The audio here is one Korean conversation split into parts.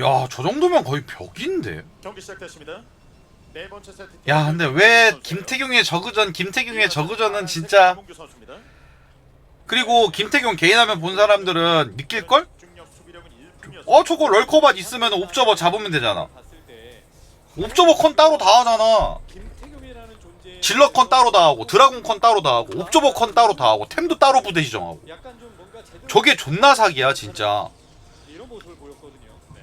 야, 저 정도면 거의 벽인데. 경기 시작됐습니다. 네 번째 세트. 야, 근데 왜 김태경의 저그전, 김태경의 저그전은 진짜. 그리고 김태경 개인하면 본 사람들은 느낄 걸? 어, 저거 럴커밭 있으면 옵저버 잡으면 되잖아. 옵저버 컨 따로 다 하잖아. 질러 컨 따로 다 하고 드라군 컨 따로 다 하고 옵저버 컨 따로 다 하고 템도 따로 부대 지정하고. 저게 존나 사기야, 진짜. 보였거든요. 네.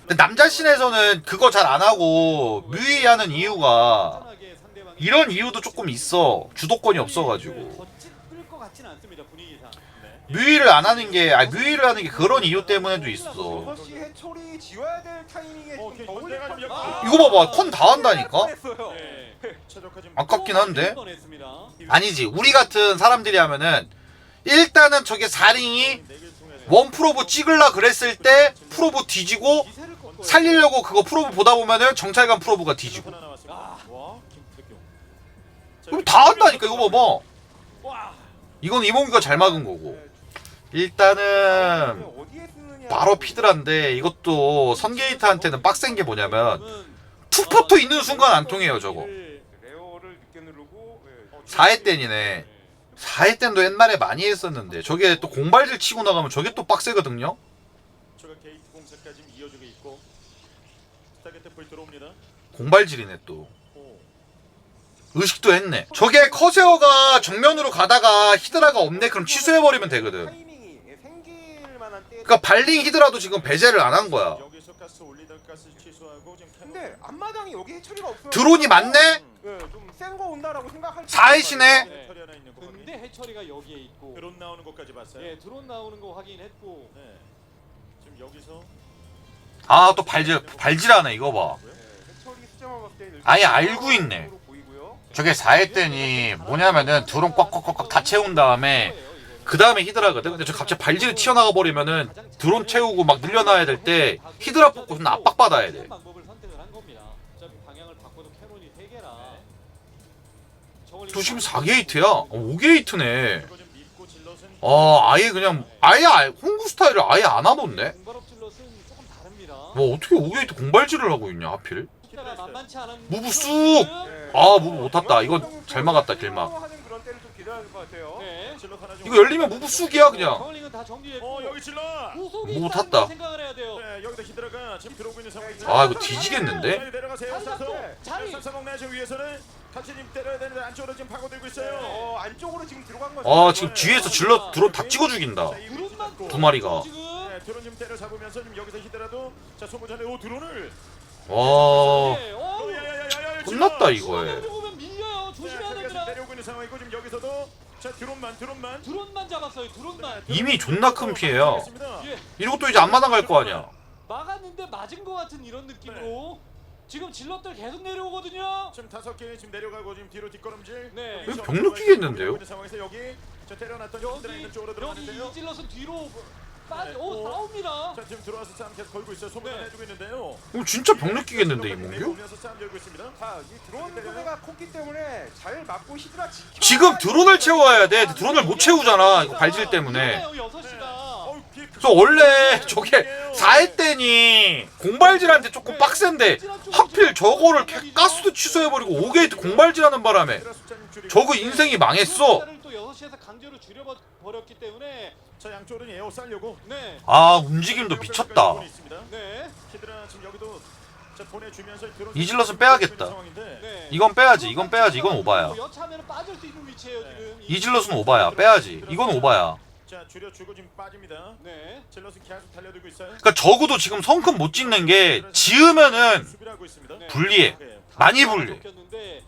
근데 남자 씬에서는 그거 잘 안 하고 뮤이하는 이유가 편하게 상대방이 이런 이유도 조금 있어. 주도권이 없어가지고. 더 찌를 것 같진 않습니다 분위기상. 네. 뮤이를 안 하는 게, 아니 뮤이를 하는 게 그런 이유 때문에도 있어. 6시 해초리 지워야 될 타이밍에 어, 더 오케이. 올릴 뻔- 이거 봐봐, 컨 다 한다니까? 뻔했어요. 네. 아깝긴 한데. 아니지, 우리 같은 사람들이 하면은 일단은 저게 4링이 네 개를 통해서 원 프로브 찍을라 그랬을 때 프로브 뒤지고. 살리려고 그거 프로브 보다 보면은 정찰관 프로브가 뒤지고. 이거 다 한다니까, 이거 봐봐. 와. 이건 이몽규가 잘 막은 거고. 일단은 바로 피드란데 이것도 선게이트한테는 빡센 게 뭐냐면 투포트 있는 순간 안 통해요 저거 레어를 늦게 누르고 예. 4회 땐이네 4회 땐도 옛날에 많이 했었는데 저게 또 공발질 치고 나가면 저게 또 빡세거든요. 저가 게이트 공사까지 이어지고 있고 스타게트 불 들어옵니다. 공발질이네 또. 오. 의식도 했네. 저게 커세어가 정면으로 가다가 히드라가 없네. 그럼 취소해버리면 되거든. 타이밍이 생길 만한 때 그러니까 발링 히드라도 지금 배제를 안 한 거야. 여기서 가스 올리던 가스 취소하고 지금 캐논- 근데 앞마당이 여기 해초리가 없어요. 드론이 많네? 예, 좀센 거 온다라고 생각할 사이시네? 네, 털이 하나 있는 거 확인. 근데 해처리가 여기에 있고 드론 나오는 것까지 봤어요. 예 드론 나오는 거 확인했고 네. 지금 여기서 아 또 발질 발질하네 이거 봐 예, 해초리 숫자만 봤을 때 아예 알고 있네. 보이고요. 저게 4회 땐이 뭐냐면은 드론 꽉꽉꽉꽉 다 채운 다음에 그 다음에 히드라거든. 근데 저 갑자기 발질이 튀어나가 버리면은 드론 채우고 막 늘려놔야 될 때 히드라 뽑고 존나 압박 받아야 돼. 방법을 지금 4게이트야? 어, 5게이트네. 이거 좀 믿고 질럿은 아 아예 그냥 아예 아- 홍구 스타일을 아예 안 하던데? 뭐 어떻게 5게이트 공발질을 하고 있냐 하필? 무브 쑥! 네. 아 무브 못 탔다. 이건 잘 막았다 길막. 이거 열리면 무브 쑥이야 그냥. 어 있다는 탔다. 아 이거 뒤지겠는데? 네, 같이 지금 때려야 되는데 안쪽으로 지금 파고들고 있어요. 어, 안쪽으로 지금 들어간 거죠. 아 지금 뒤에서 질러 드론 다 찍어 죽인다. 자, 이거 드론만 또- 두 마리가. 지금 네, 드론 좀 때려 잡으면서 지금 여기서 히드라도 자 소모 전에 오 드론을. 와 네. 어. 야 야 야 야 야. 끝났다 이거에. 들어오면 밀려요. 조심해야 네, 됩니다. 내려오고 있는 상황이고 지금 여기서도 자 드론만 드론만. 드론만 잡았어요. 드론만. 이미 존나 큰. 알겠습니다. 예. 이러고 또 이제 앞마당 갈 거 아니야. 막았는데 맞은 것 같은 이런 느낌으로 지금 질럿들 계속 내려오거든요. 지금 다섯 개 지금 내려가고 지금 뒤로 뒷걸음질. 네. 이거 병력 끼겠는데요? 있는 상황에서 여기 저 때려놨던 여기 있는 쪽으로 여기 들어가는데요. 이 질럿은 뒤로 빠지. 네. 오 오. 싸웁니다. 자 지금 들어와서 싸움 계속 걸고 있어요. 소문 네. 해주고 있는데요. 이거 진짜 병력 끼겠는데 이몽규? 보면서 싸움 열고 있습니다. 자, 이 드론 소매가 컸기 때문에 잘 맞고 히드라 지켜. 지금 드론을 채워야 돼. 드론을 못 채우잖아. 이거 발질 때문에. 여섯 시가. 그래서 원래 저게 4회 때니 공발질한테 조금 빡센데 하필 저거를 캐- 가스도 취소해버리고 5게이트 공발질하는 바람에. 저거 인생이 망했어. 아 움직임도 미쳤다. 네. 히드라 지금 여기도 자 보내주면서 드론 이 질럿은 빼야겠다. 이건 빼야지. 이건 빼야지. 이건 오바야. 여차하면 빠질 수 있는 위치예요 지금. 이 질럿은 오바야. 빼야지. 이건 오바야. 자 줄여주고 지금 빠집니다. 네. 질럿은 계속 달려들고 있어요. 그러니까 적어도 지금 성큼 못 짓는 게 지으면은 수비를 하고 있습니다. 네. 불리해. 네. 많이 불리해.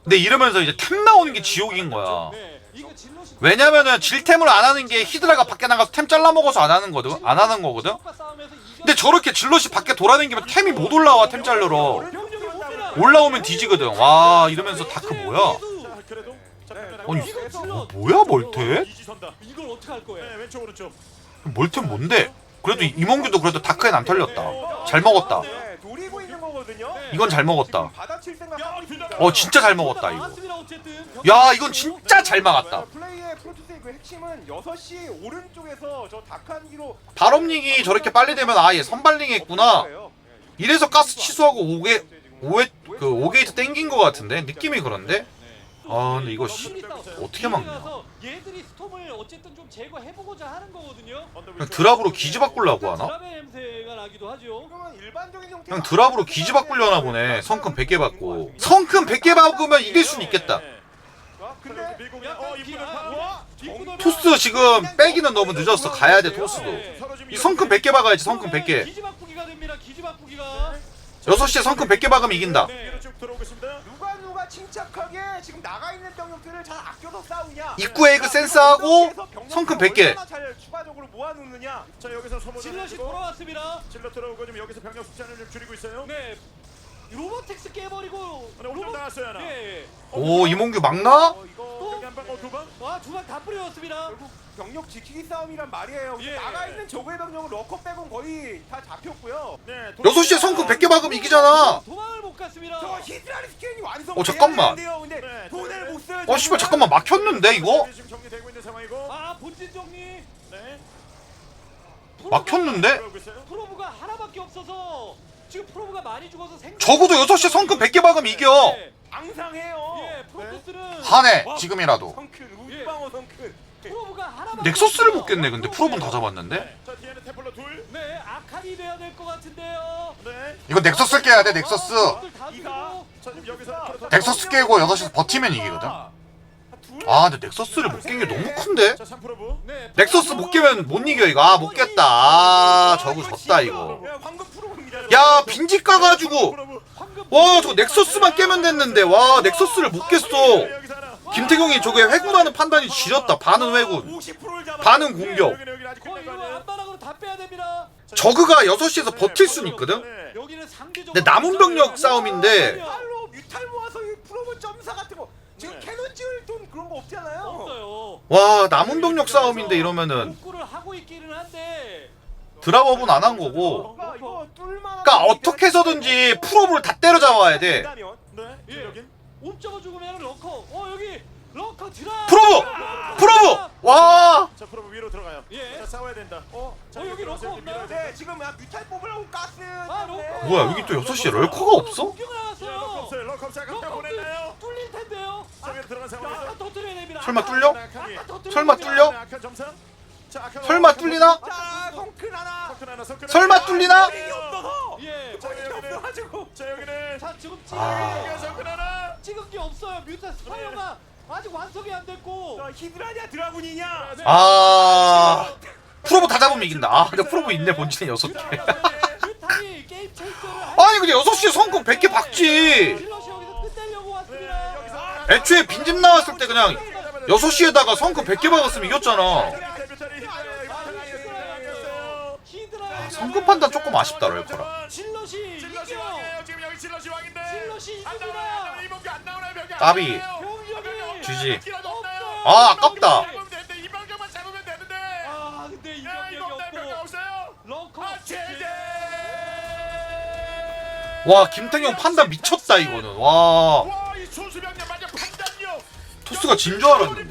근데 이러면서 이제 템 나오는 게 지옥인 거야. 네. 이거 질럿이 왜냐면은 질템을 안 하는 게 히드라가 밖에 나가서 템 잘라 먹어서 안 하는 거든. 안 하는 거거든. 지역과 싸움에서 이겨- 근데 저렇게 질럿이 밖에 돌아다니면 템이 못 올라와 템. 병력이 밀어. 올라오면 뒤지거든. 와 이러면서 다크 뭐야? 네. 네. 아니. 어, 뭐야 멀테? 이지 선다. 이걸 어떻게 할 거예요? 네 왼쪽 오른쪽. 멀테 뭔데? 그래도 이몽규도 그래도 다크엔 안 털렸다. 잘 먹었다. 네, 노리고 있는 거거든요. 거거든요. 네. 이건 잘 먹었다. 받아칠 생각 야. 어, 어 진짜 잘 먹었다 이거. 나왔습니다, 어쨌든. 야 이건 진짜 잘 막았다. 어, 플레이의 프로토스의 그 핵심은 6시 오른쪽에서 저 다칸기로 발업링이 저렇게 빨리 되면 아얘 선발링 했구나. 이래서 가스 취소하고 5게 5회 그 5게이트 땡긴 거 같은데 느낌이 그런데. 아 근데 이거 씨 어떻게 막냐. 얘들이 스톰을 어쨌든 좀 제거해보고자 하는 거거든요. 그냥 드랍으로 기지 바꾸려고 하나? 드랍의 냄새가 나기도 하죠. 그냥 드랍으로 기지 바꾸려나 보네. 성큰 100개 받고. 성큰 100개 받으면 이길 순 있겠다. 근데 미국이 약간 어 토스 지금 빼기는 너무 늦었어. 가야 돼 토스도. 이 성큰 100개 박아야지 성큰 100개. 기지 바꾸기가 됩니다. 기지 바꾸기가. 6시에 성큰 100개 박으면 이긴다. 위 침착하게 지금 나가 있는 병력들을 잘 아껴서 싸우냐 입구에 그 센스하고 성큰 100개. 얼마나 잘 추가적으로 모아놓느냐 자 여기서 소모전 질럿이 돌아왔습니다. 질러 들어오고 지금 여기서 병력 숫자를 좀 줄이고 있어요. 네. 로보텍스 깨버리고 네, 오점 나왔어요 하나. 예. 오 이몽규 막나? 어, 이거 여기 한 방, 어, 두 방. 와, 두방 다 뿌려졌습니다. 결국 병력 지키기 싸움이란 말이에요 예. 나가 있는 적의 병력은 러커 빼곤 거의 다 잡혔고요 네. 6시에 성큰 100개 박으면 이기잖아. 도망을 못 갔습니다. 저 히드라리 스캔이 완성 어, 잠깐만. 근데 네, 돈을 네. 못 써요 어 씨발 잠깐만 막혔는데 이거? 지금 정리되고 있는 상황이고. 아, 본진 정리. 네. 프로브가- 막혔는데? 있어요. 프로브가 하나밖에 없어서 지금 프로브가 많이 죽어서 생 적어도 6시에 성큰 100개 박으면 이겨. 네. 앙상해요 예, 프로토스는 하네 지금이라도. 성큰 예. 우방어 성큰 넥서스를. 못 깼네 근데 프로분 다 잡았는데? 네. 자 뒤에는 테플러 둘. 네, 아칸이 돼야 될 것 같은데요. 네. 이거 넥서스 깨야 돼 넥서스. 어, 다 이가. 죽이고. 자 지금 여기서 프로토스 넥서스 깨고 6시에서 버티면 이기거든. 아 근데 넥서스를 못 깬 게 너무 큰데? 자 3프로브. 네, 넥서스 못 깨면 못 이겨 이거. 아 못 깼다. 아 저거 졌다 이거. 야 황금 프로입니다 야 빈집 까가지고. 프로브. 황금 와 저거 넥서스만 깨면 됐는데 와 넥서스를 못 깼어. 김태경이 저게 회군하는 판단이 지렸다. 반은 회군. 50%를 잡아 반은 공격. 저그가 6시에서 버틸 순 있거든? 근데 남은 병력 싸움인데. 와 남은 병력 싸움인데 이러면은 드랍업은 안 한 거고 그러니까 어떻게 해서든지 프로브를 다 때려잡아야 돼 네. 예. 옵저버 죽으면 러커. 어 여기 러커 드랍. 프로브! 프로브! 와자 프로브 위로 들어가요. 예. 자 싸워야 된다. 어. 자, 어, 여기 들어가서 밀어야 없나요? 네 지금 야 뮤탈 뽑으려고 가스 아. 로커. 뭐야 여기 또 6시에 럴커가 없어? 공격을 예, 럭커 나왔어요. 없어요. 럭커 없어요. 아까 러커 보냈나요? 뚫릴 텐데요. 자 위로 들어간 아까 상황에서. 터뜨려야 됩니다. 설마 아까- 뚫려? 아까 터뜨려야 설마 됩니다. 뚫려? 자. 설마 뚫리나? 자 성큰 하나 성큰 하나. 성큰 설마 하나. 뚫리나? 이게 없어서 예. 자 이게 여기는. 없어가지고 자 여기는. 자 지금 아. 찍은 게 성큰 하나. 찍은 게 없어요. 뮤타 스파이어가 아직 완성이 안 됐고. 자, 히드라냐 드라군이냐 네. 아 프로브 다 잡으면 이긴다 아 근데 프로브 있네 본진에 6개 뮤탄이 게임 체이스를 아니 근데 6시에 성공 100개 박지 딜러시 여기서 끝내려고 네, 왔습니다. 애초에 빈집 나왔을 때 그냥 6시에다가 성큰 100개 박았으면 이겼잖아 히드라. 아, 성급 판단 조금 아쉽다 럴커라 질럿이 질럿이 이겨. 왕이에요. 지금 여기 질럿이 왕인데. 질럿이 안 이깁니다. 나오나요? 이범규 안 나오나요? 병이 안 까비. 병력이. 없나요? 아, 아깝다. 잡으면 되는데 이 병력만 잡으면 되는데. 아 근데 이 야 이거 병력이 없나요? 병력 없고 없어요? 럭커. 아. 와 김태경 판단 미쳤다 이거는 와 와 이 소수 병력 완전 판단력. 토스가 진줄 판단력